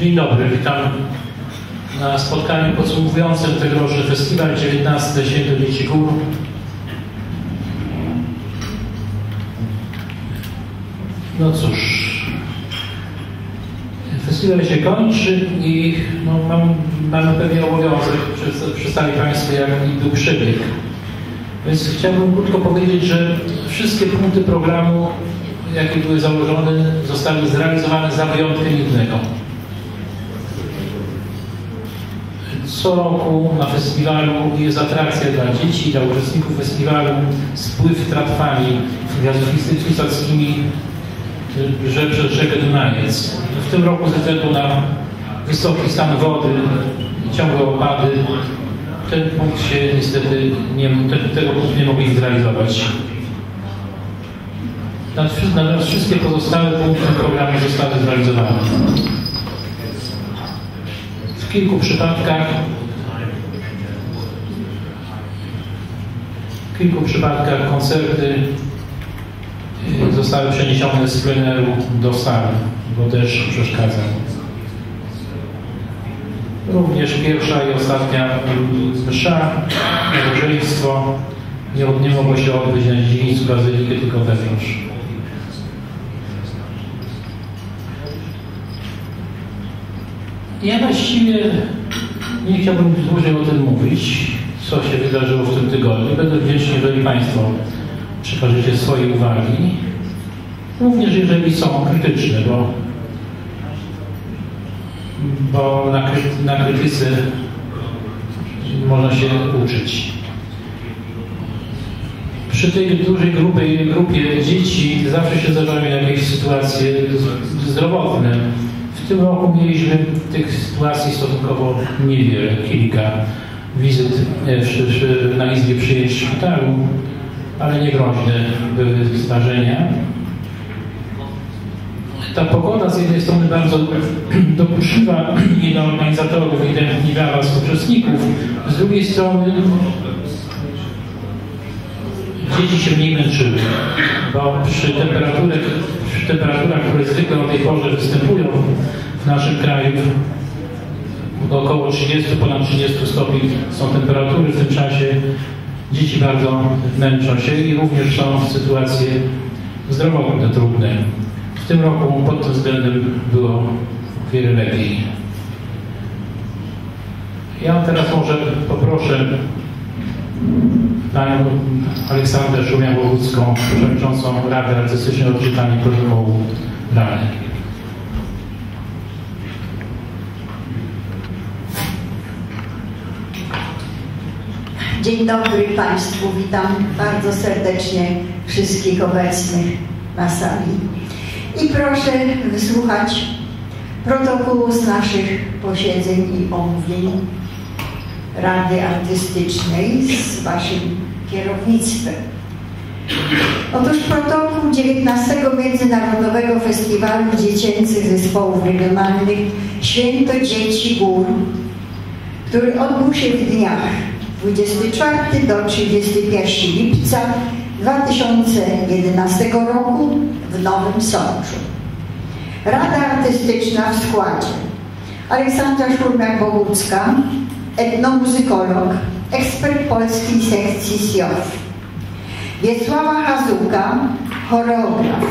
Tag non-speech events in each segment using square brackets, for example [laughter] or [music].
Dzień dobry, witam na spotkaniu podsumowującym tegoroczny festiwal 19 Święto Gór. No cóż, festiwal się kończy i no, mam, mamy pewien obowiązek przedstawić Państwu, jaki był przebieg. Więc chciałbym krótko powiedzieć, że wszystkie punkty programu, jakie były założone, zostały zrealizowane za wyjątkiem jednego. Co roku na festiwalu jest atrakcja dla dzieci, dla uczestników festiwalu, spływ tratwami że przez rzekę Dunajec. W tym roku ze względu na wysoki stan wody, ciągłe opady, ten punkt się niestety nie, tego punktu nie mogli zrealizować. Natomiast wszystkie pozostałe punkty programu zostały zrealizowane. W kilku przypadkach w kilku przypadkach koncerty y, zostały przeniesione z pleneru do sali, bo też przeszkadza. Również pierwsza i ostatnia msza, nabożeństwo nie, nie mogło się odbyć na dziedzińcu bazyliki, tylko wewnątrz. Ja właściwie nie chciałbym dłużej o tym mówić, co się wydarzyło w tym tygodniu. Będę wdzięczny, jeżeli Państwo przekażecie swoje uwagi, również jeżeli są krytyczne, bo bo na, na krytyce można się uczyć. Przy tej dużej grupie, grupie dzieci zawsze się zdarzają jakieś sytuacje zdrowotne. Tym roku mieliśmy tych sytuacji stosunkowo niewiele, kilka wizyt e, na izbie przyjęć szpitalu, ale nie groźne były zdarzenia. Ta pogoda z jednej strony bardzo [clears throat] dokuczywa [clears throat] i dla organizatorów, i dla was uczestników, z drugiej strony dzieci się mniej męczyły, bo przy temperaturach, przy temperaturach, które zwykle o tej porze występują w naszym kraju, około 30, ponad 30 stopni są temperatury w tym czasie, dzieci bardzo męczą się i również są sytuacje zdrowotne trudne tym roku pod tym względem było wiele lepiej. Ja teraz może poproszę panią Aleksandrę Szumiałowicką, przewodniczącą Rady Artystycznej odczytanie protokołu Rady. Dzień dobry Państwu, witam bardzo serdecznie wszystkich obecnych na sali i proszę wysłuchać protokołu z naszych posiedzeń i omówień Rady Artystycznej z Waszym kierownictwem. Otóż protokół 19 Międzynarodowego Festiwalu Dziecięcych Zespołów Regionalnych Święto Dzieci Gór, który odbył się w dniach 24 do 31 lipca 2011 roku w Nowym Sączu. Rada Artystyczna w składzie Aleksandra Szurmiak-Bogucka, etnomuzykolog, ekspert polskiej sekcji SIOF, Wiesława Hazuka, choreograf,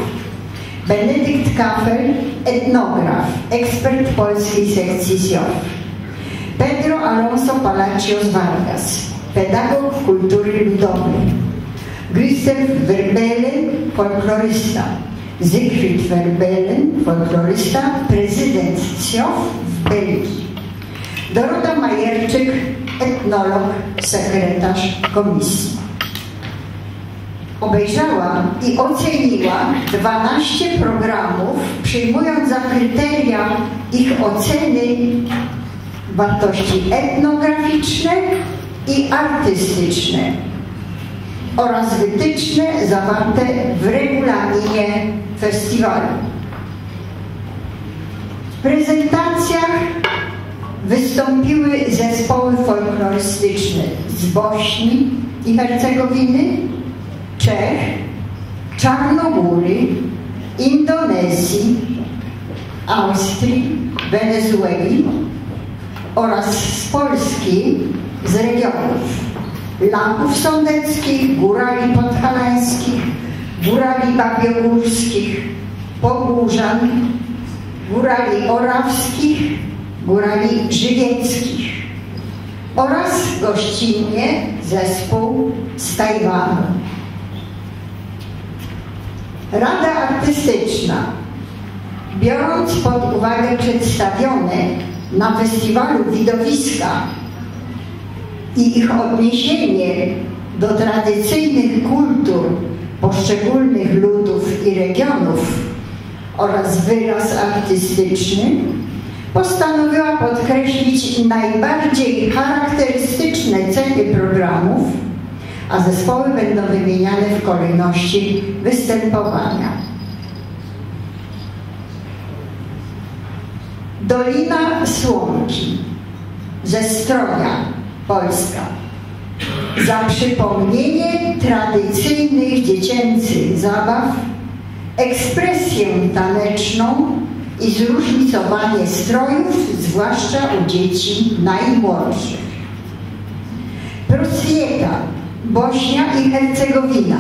Benedykt Kafel, etnograf, ekspert polskiej sekcji SIOF, Pedro Alonso Palacios Vargas, pedagog kultury ludowej, Gustav Verbelen, folklorysta. Siegfried Verbelen, folklorysta, prezydent CIOF w Belgii. Dorota Majerczyk, etnolog, sekretarz komisji. Obejrzała i oceniła 12 programów, przyjmując za kryteria ich oceny wartości etnograficzne i artystyczne oraz wytyczne zawarte w regulaminie festiwalu. W prezentacjach wystąpiły zespoły folklorystyczne z Bośni i Hercegowiny, Czech, Czarnogóry, Indonezji, Austrii, Wenezueli oraz z Polski z regionów. Lampów Sądeckich, Górali Podhalańskich, Górali Babiogórskich, Pogórzan, Górali Orawskich, Górali Żywieckich oraz gościnnie zespół z Tajwanu. Rada Artystyczna, biorąc pod uwagę przedstawione na festiwalu widowiska i ich odniesienie do tradycyjnych kultur poszczególnych ludów i regionów oraz wyraz artystyczny, postanowiła podkreślić najbardziej charakterystyczne cechy programów, a zespoły będą wymieniane w kolejności występowania. Dolina Słomki ze Stroja, Polska. Za przypomnienie tradycyjnych dziecięcych zabaw, ekspresję taneczną i zróżnicowanie strojów, zwłaszcza u dzieci najmłodszych. Proswieta, Bośnia i Hercegowina.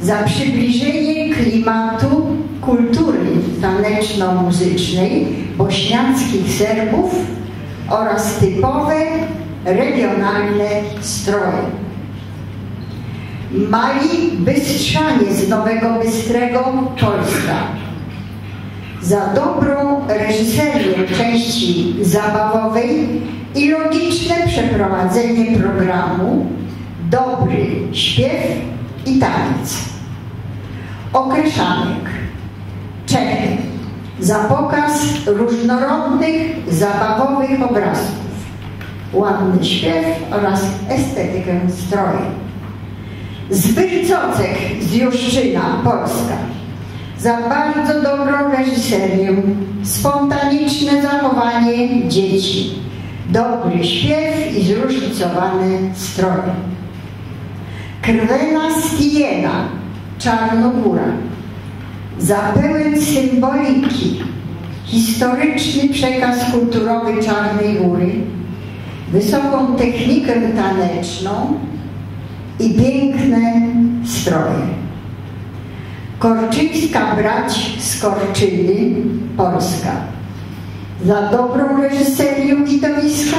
Za przybliżenie klimatu kultury taneczno-muzycznej bośniackich Serbów oraz typowe regionalne stroje. Mali Bystrzanie z Nowego Bystrego, Polska. Za dobrą reżyserię części zabawowej i logiczne przeprowadzenie programu, dobry śpiew i taniec. Okreszanek. Czechy. Za pokaz różnorodnych, zabawowych obrazów ładny śpiew oraz estetykę stroju. Zbyszcocek z Juszczyna, Polska. Za bardzo dobrą reżyserię, spontaniczne zachowanie dzieci, dobry śpiew i zróżnicowany stroj. Krwena Stiena, Czarnogóra. Za pełen symboliki, historyczny przekaz kulturowy Czarnej Góry, wysoką technikę taneczną i piękne stroje. Korczyńska brać z Korczyny, Polska. Za dobrą reżyserię widowiska,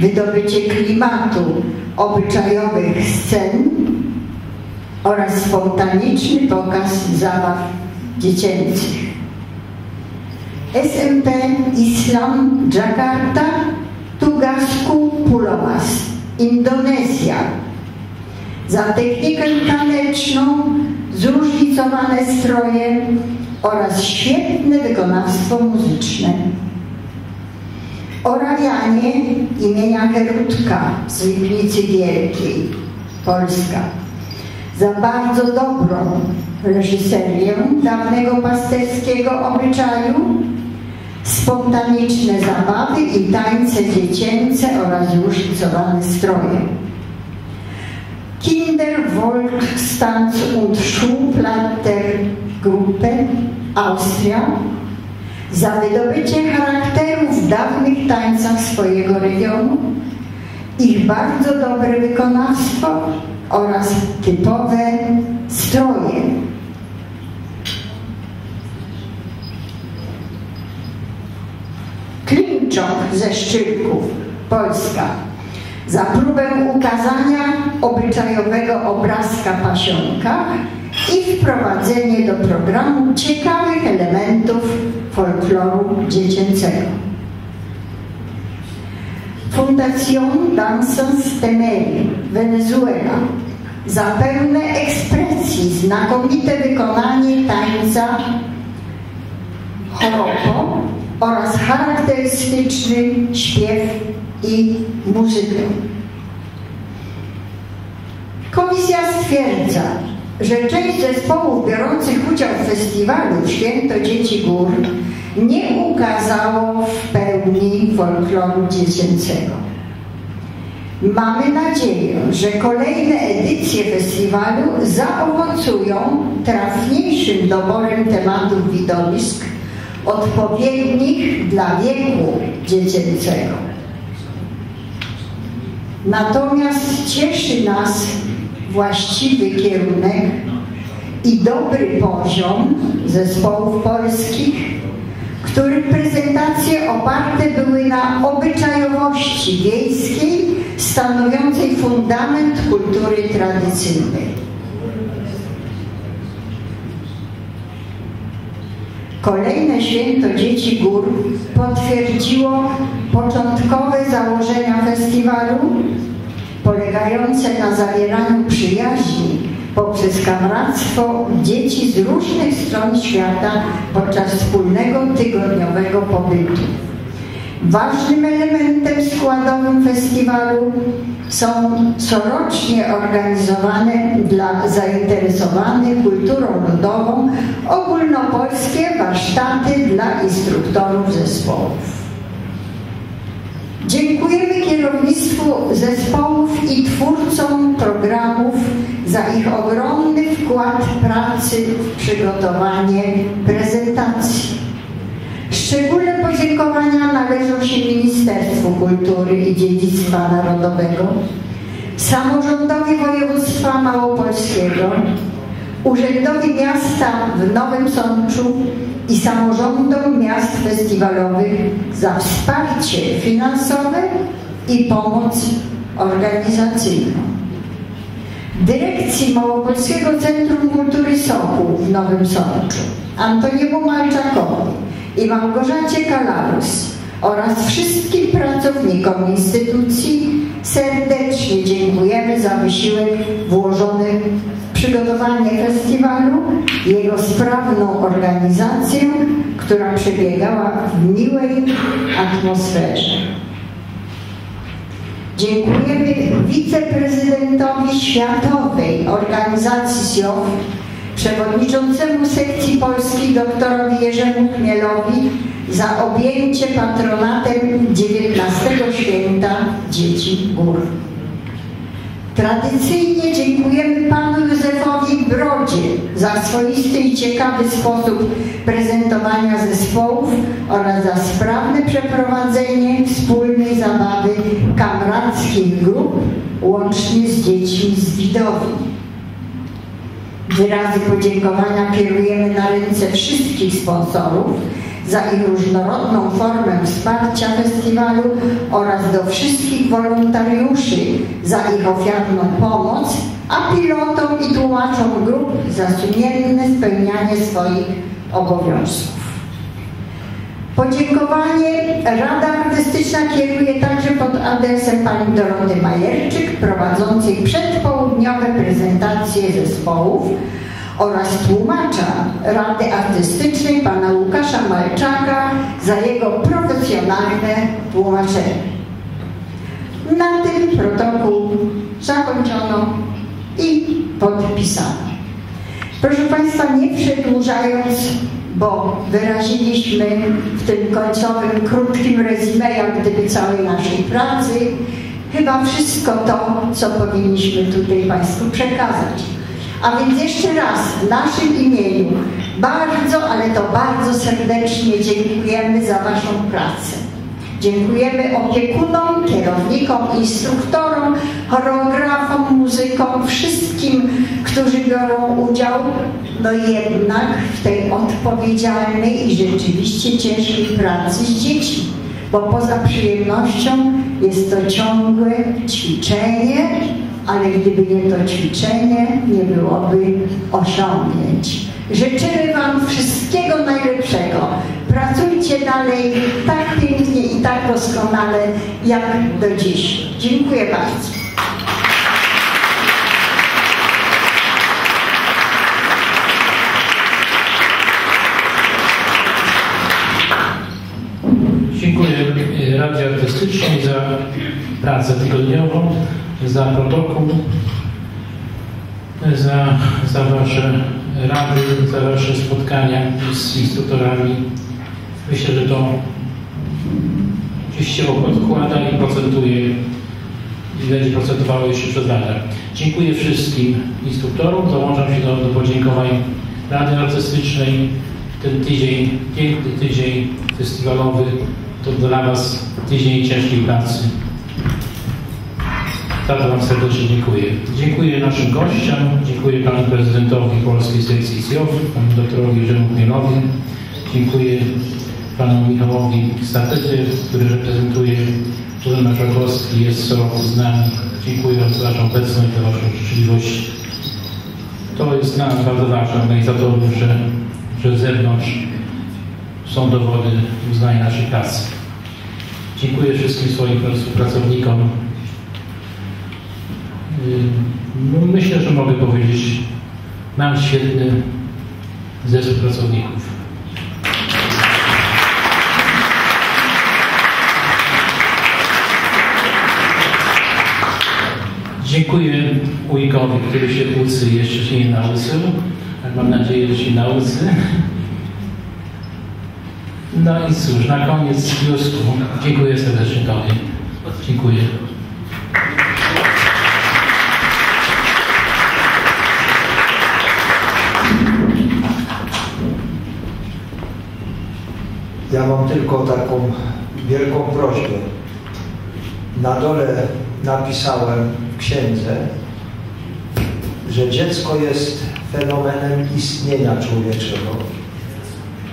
wydobycie klimatu obyczajowych scen oraz spontaniczny pokaz zabaw dziecięcych. SMP Islam Jakarta Tugasku Pulomas, Indonezja. Za technikę taneczną, zróżnicowane stroje oraz świetne wykonawstwo muzyczne. Orawianie imienia Herutka z Lipicy Wielkiej, Polska. Za bardzo dobrą reżyserię dawnego pasterskiego obyczaju spontaniczne zabawy i tańce dziecięce oraz zróżnicowane stroje. Kinder Volkstanz und Gruppe Austria za wydobycie charakteru w dawnych tańcach swojego regionu, ich bardzo dobre wykonawstwo oraz typowe stroje Klimczok ze Szczytków, Polska. Za próbę ukazania obyczajowego obrazka pasionka i wprowadzenie do programu ciekawych elementów folkloru dziecięcego. Fundación Danzas Temeri, Wenezuela. Za pełne ekspresji, znakomite wykonanie tańca choropo oraz charakterystyczny śpiew i muzykę. Komisja stwierdza, że część zespołów biorących udział w festiwalu Święto Dzieci Gór nie ukazało w pełni folkloru dziecięcego. Mamy nadzieję, że kolejne edycje festiwalu zaowocują trafniejszym doborem tematów widowisk odpowiednich dla wieku dziecięcego. Natomiast cieszy nas właściwy kierunek i dobry poziom zespołów polskich, których prezentacje oparte były na obyczajowości wiejskiej, stanowiącej fundament kultury tradycyjnej. Kolejne święto Dzieci Gór potwierdziło początkowe założenia festiwalu, polegające na zawieraniu przyjaźni poprzez kamaradztwo dzieci z różnych stron świata podczas wspólnego tygodniowego pobytu. Ważnym elementem składowym festiwalu są corocznie organizowane dla zainteresowanych kulturą ludową ogólnopolskie warsztaty dla instruktorów zespołów. Dziękujemy kierownictwu zespołów i twórcom programów za ich ogromny wkład pracy w przygotowanie prezentacji. Szczególne podziękowania należą się Ministerstwu Kultury i Dziedzictwa Narodowego, samorządowi województwa małopolskiego, Urzędowi Miasta w Nowym Sączu i samorządom miast festiwalowych za wsparcie finansowe i pomoc organizacyjną. Dyrekcji Małopolskiego Centrum Kultury Sokół w Nowym Sączu, Antoniemu Malczakowi i Małgorzacie Kalarus oraz wszystkim pracownikom instytucji serdecznie dziękujemy za wysiłek włożony przygotowanie festiwalu, jego sprawną organizację, która przebiegała w miłej atmosferze. Dziękujemy wiceprezydentowi Światowej Organizacji ZIOF, przewodniczącemu sekcji polskiej doktorowi Jerzemu Chmielowi za objęcie patronatem 19 święta Dzieci Gór. Tradycyjnie dziękujemy panu Józefowi Brodzie za swoisty i ciekawy sposób prezentowania zespołów oraz za sprawne przeprowadzenie wspólnej zabawy kamradzkich grup łącznie z dziećmi z widowni. Wyrazy podziękowania kierujemy na ręce wszystkich sponsorów za ich różnorodną formę wsparcia festiwalu oraz do wszystkich wolontariuszy za ich ofiarną pomoc, a pilotom i tłumaczom grup za sumienne spełnianie swoich obowiązków. Podziękowanie Rada Artystyczna kieruje także pod adresem pani Doroty Majerczyk, prowadzącej przedpołudniowe prezentacje zespołów oraz tłumacza Rady Artystycznej pana Łukasza Malczaka za jego profesjonalne tłumaczenie. Na tym protokół zakończono i podpisano. Proszę Państwa, nie przedłużając, bo wyraziliśmy w tym końcowym, krótkim rezime, jak gdyby całej naszej pracy, chyba wszystko to, co powinniśmy tutaj Państwu przekazać. A więc jeszcze raz w naszym imieniu bardzo, ale to bardzo serdecznie dziękujemy za Waszą pracę. Dziękujemy opiekunom, kierownikom, instruktorom, choreografom, muzykom, wszystkim, którzy biorą udział, no jednak w tej odpowiedzialnej i rzeczywiście ciężkiej pracy z dziećmi. Bo poza przyjemnością jest to ciągłe ćwiczenie, ale gdyby nie to ćwiczenie, nie byłoby osiągnięć. Życzymy Wam wszystkiego najlepszego. Pracujcie dalej tak pięknie i tak doskonale jak do dziś. Dziękuję bardzo. Dziękuję Radzie Artystycznej za pracę tygodniową, za protokół, za, za Wasze rady, za Wasze spotkania z instruktorami. Myślę, że to gdzieś się odkłada i procentuje i będzie procentowało jeszcze przez lata. Dziękuję wszystkim instruktorom, dołączam się do, do podziękowań Rady Artystycznej, ten tydzień, piękny tydzień festiwalowy to dla Was tydzień ciężkiej pracy. Bardzo Wam serdecznie dziękuję. Dziękuję naszym gościom, dziękuję Panu Prezydentowi Polskiej Sekcji CIOF, Panu Doktorowi Jerzemu Chmielowi, dziękuję Panu Michałowi Statety, który reprezentuje Urząd Marszałkowski, jest co roku z nami. Dziękuję za Waszą obecność, za Waszą życzliwość. To jest nas bardzo ważne, organizatorów, że, że z zewnątrz są dowody uznania naszej pracy. Dziękuję wszystkim swoim współpracownikom. No, myślę, że mogę powiedzieć, mam świetny zespół pracowników. Dziękuję wujkowi, który się uczy, jeszcze się nie nauczył. Mam nadzieję, że się nauczy. No i cóż, na koniec wniosku dziękuję serdecznie Tobie. Dziękuję. Ja mam tylko taką wielką prośbę. Na dole napisałem w księdze, że dziecko jest fenomenem istnienia człowieczego,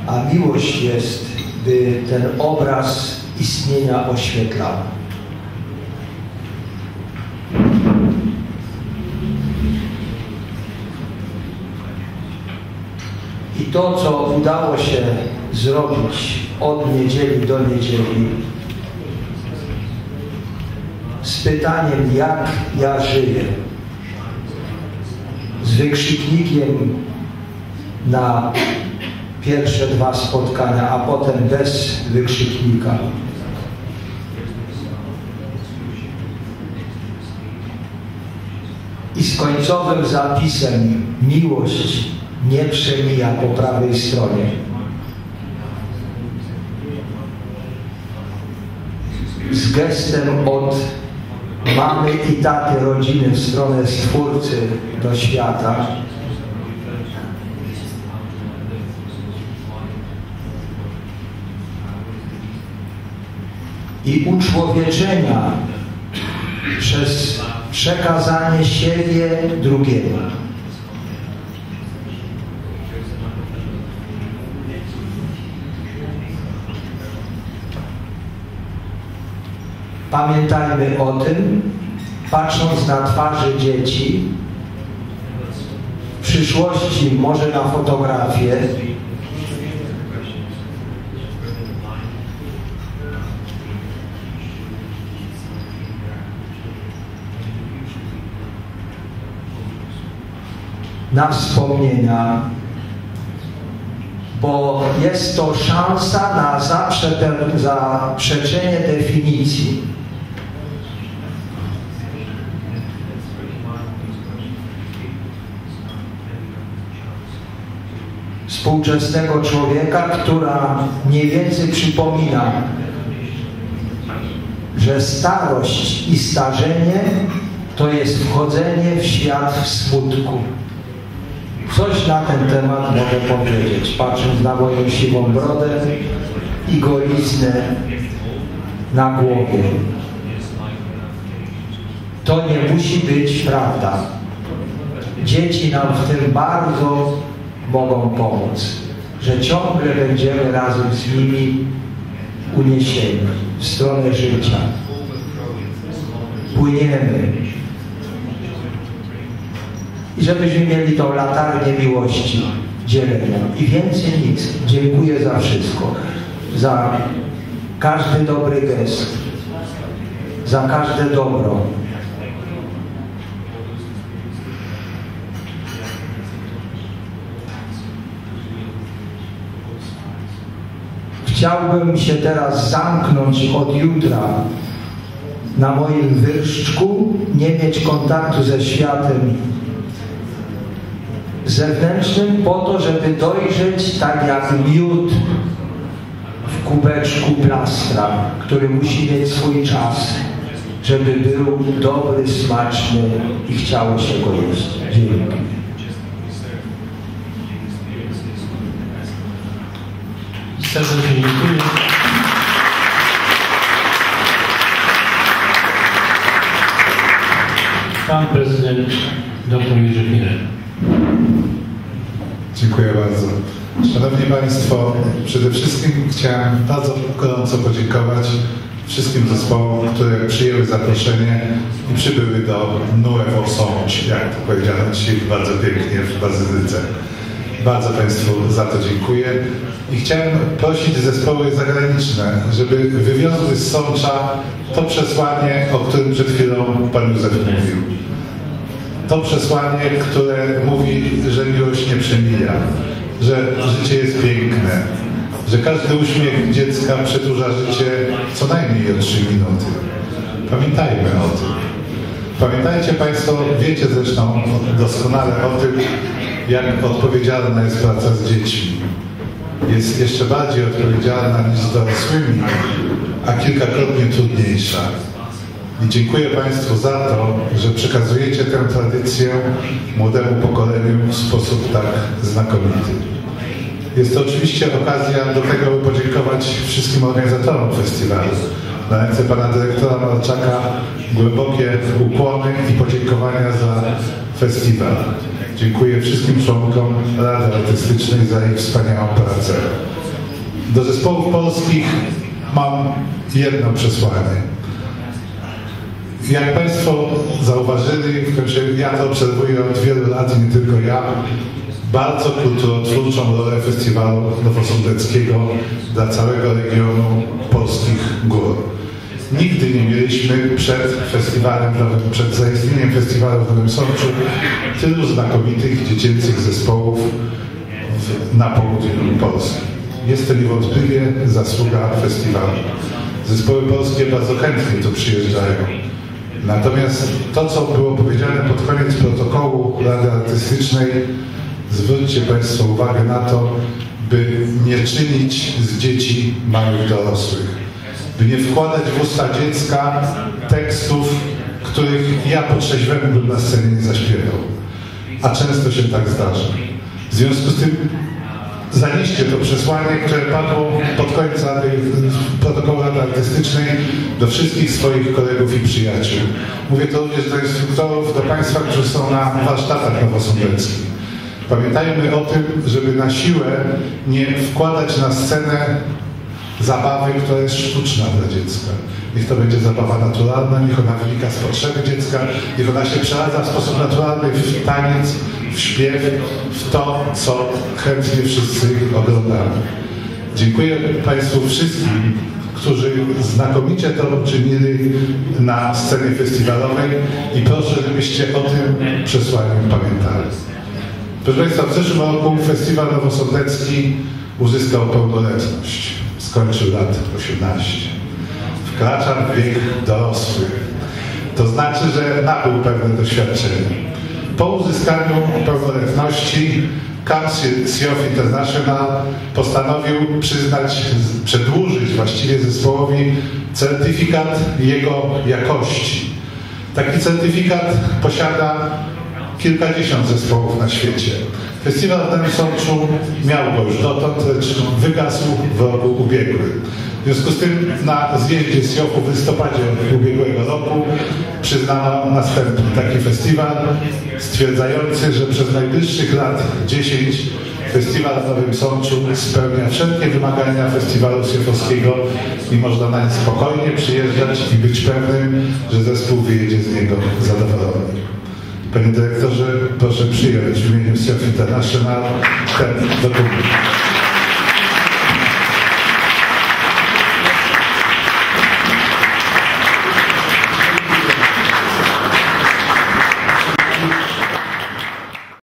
a miłość jest, by ten obraz istnienia oświetlał. To, co udało się zrobić od niedzieli do niedzieli, z pytaniem, jak ja żyję, z wykrzyknikiem na pierwsze dwa spotkania, a potem bez wykrzyknika. I z końcowym zapisem miłość nie przemija po prawej stronie. Z gestem od mamy i taty rodziny w stronę Stwórcy do świata. I uczłowieczenia przez przekazanie siebie drugiemu. Pamiętajmy o tym, patrząc na twarze dzieci, w przyszłości może na fotografię, na wspomnienia, bo jest to szansa na zaprzeczenie definicji. Współczesnego człowieka, która mniej więcej przypomina, że starość i starzenie to jest wchodzenie w świat w smutku. Coś na ten temat mogę powiedzieć, patrząc na moją siwą brodę i goliznę na głowie. To nie musi być prawda. Dzieci nam w tym bardzo mogą pomóc, że ciągle będziemy razem z nimi uniesieni w stronę życia. Płyniemy. I żebyśmy mieli tą latarnię miłości, dzielenia. I więcej nic. Dziękuję za wszystko. Za każdy dobry gest. Za każde dobro. Chciałbym się teraz zamknąć od jutra na moim wyższczku, nie mieć kontaktu ze światem zewnętrznym po to, żeby dojrzeć tak jak miód w kubeczku plastra, który musi mieć swój czas, żeby był dobry, smaczny i chciało się go jeść. Dziękuję. Serdecznie dziękuję. Pan prezydent dr Jerzy Mirek. Dziękuję bardzo. Szanowni Państwo, przede wszystkim chciałem bardzo gorąco podziękować wszystkim zespołom, które przyjęły zaproszenie i przybyły do Nuevo Sądź, jak to powiedziano dzisiaj bardzo pięknie w Bazylice. Bardzo Państwu za to dziękuję i chciałem prosić zespoły zagraniczne, żeby wywiozły z Sącza to przesłanie, o którym przed chwilą Pan Józef mówił. To przesłanie, które mówi, że miłość nie przemija, że życie jest piękne, że każdy uśmiech dziecka przedłuża życie co najmniej o 3 minuty. Pamiętajmy o tym. Pamiętajcie Państwo, wiecie zresztą doskonale o tym, jak odpowiedzialna jest praca z dziećmi. Jest jeszcze bardziej odpowiedzialna niż z dorosłymi, a kilkakrotnie trudniejsza. I dziękuję Państwu za to, że przekazujecie tę tradycję młodemu pokoleniu w sposób tak znakomity. Jest to oczywiście okazja do tego, by podziękować wszystkim organizatorom festiwalu. Na ręce pana dyrektora Marczaka głębokie ukłony i podziękowania za festiwal. Dziękuję wszystkim członkom Rady Artystycznej za ich wspaniałą pracę. Do zespołów polskich mam jedno przesłanie. Jak Państwo zauważyli, ja to obserwuję od wielu lat, nie tylko ja, bardzo kulturotwórczą rolę festiwalu nowosądeckiego dla całego regionu polskich gór. Nigdy nie mieliśmy przed festiwalem, przed zaistnieniem festiwalu w Nowym Sączu tylu znakomitych dziecięcych zespołów na południu Polski. Jest to niewątpliwie zasługa festiwalu. Zespoły polskie bardzo chętnie tu przyjeżdżają. Natomiast to, co było powiedziane pod koniec protokołu Rady Artystycznej, zwróćcie Państwo uwagę na to, by nie czynić z dzieci małych dorosłych, by nie wkładać w usta dziecka tekstów, których ja po trzeźwemu bym na scenie nie zaśpiewał. A często się tak zdarza. W związku z tym zanieście to przesłanie, które padło pod koniec Rady, protokołu Rady Artystycznej do wszystkich swoich kolegów i przyjaciół. Mówię to również do instruktorów, do Państwa, którzy są na warsztatach nowosądeckich. Pamiętajmy o tym, żeby na siłę nie wkładać na scenę zabawy, która jest sztuczna dla dziecka. Niech to będzie zabawa naturalna, niech ona wynika z potrzeby dziecka, niech ona się przeradza w sposób naturalny w taniec, w śpiew, w to, co chętnie wszyscy oglądamy. Dziękuję Państwu wszystkim, którzy znakomicie to uczynili na scenie festiwalowej i proszę, żebyście o tym przesłaniu pamiętali. Proszę Państwa, w zeszłym roku Festiwal Nowosądecki uzyskał pełnoletność. Skończył lat 18. Wkracza w wiek dorosły. To znaczy, że nabył pewne doświadczenie. Po uzyskaniu pełnoletności Siof International postanowił przyznać, przedłużyć właściwie zespołowi certyfikat jego jakości. Taki certyfikat posiada kilkadziesiąt zespołów na świecie. Festiwal ten Sączu miał go już dotąd, lecz wygasł w roku ubiegłym. W związku z tym na zjeździe SIOP-u w listopadzie ubiegłego roku przyznano następny taki festiwal stwierdzający, że przez najbliższych lat 10 Festiwal w Nowym Sączu spełnia wszelkie wymagania festiwalu siefowskiego i można na nie spokojnie przyjeżdżać i być pewnym, że zespół wyjedzie z niego zadowolony. Panie dyrektorze, proszę przyjąć w imieniu Self International ten dokument.